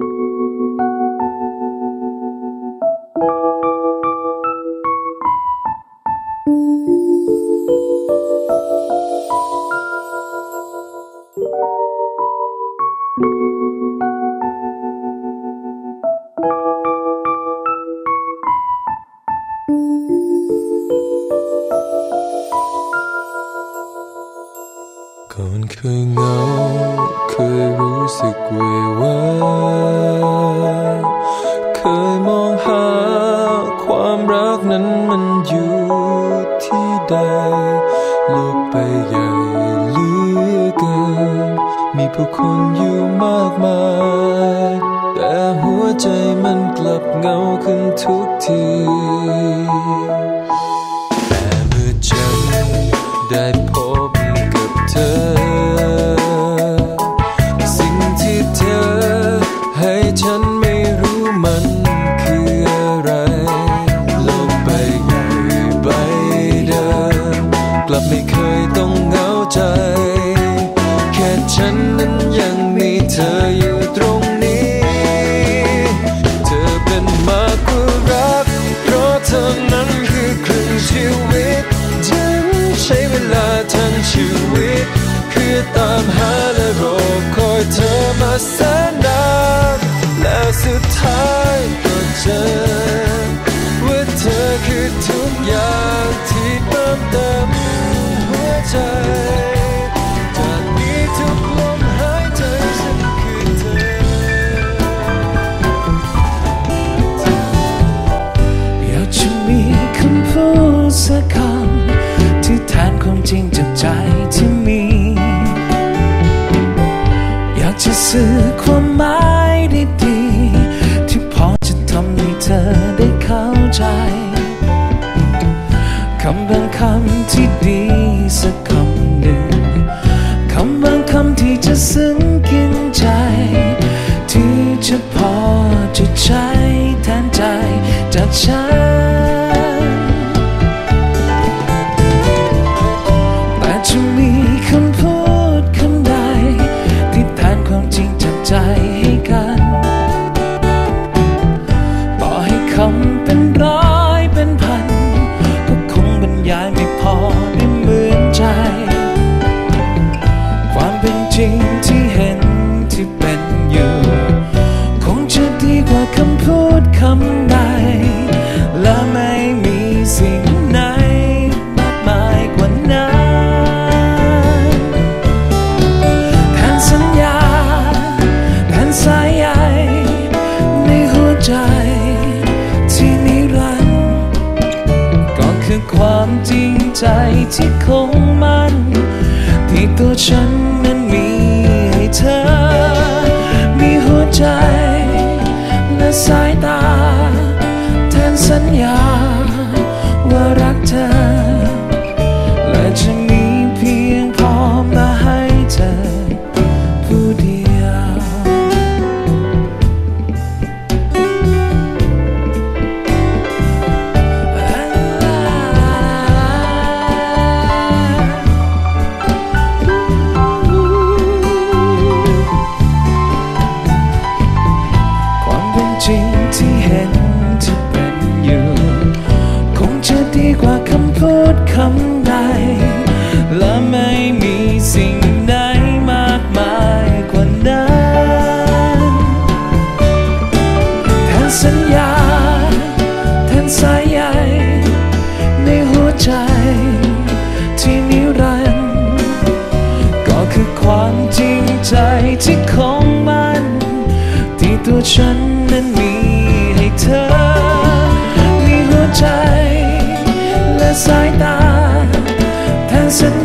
ก่ ใดโลกใบใหญ่เหลือเกิน มีผู้คนอยู่มากมาย แต่หัวใจมันกลับเหงาขึ้นทุกที ทั้งชีวิตเพื่อตามหาและรอคอยเธอมาแสนนานและสุดท้ายก็เจอ ว่าเธอคือทุกอย่างที่เติมเต็มหัวใจ คำที่จะซึ้งกินใจ ที่จะพอจะใช้แทนใจจากฉัน ใจที่คงมันที่ตัวฉันนั้นมีให้เธอ มีหัวใจและสายตา แทนสัญญาว่ารักเธอ จริงที่เห็นที่เป็นอยู่ คงจะดีกว่าคำพูดคำใด และไม่มีสิ่งใดมากมายกว่านั้นแทนสัญญาแทนสายใยในหัวใจที่นิรันดร์ก็คือความจริงใจที่คงมันที่ตัวฉัน dancing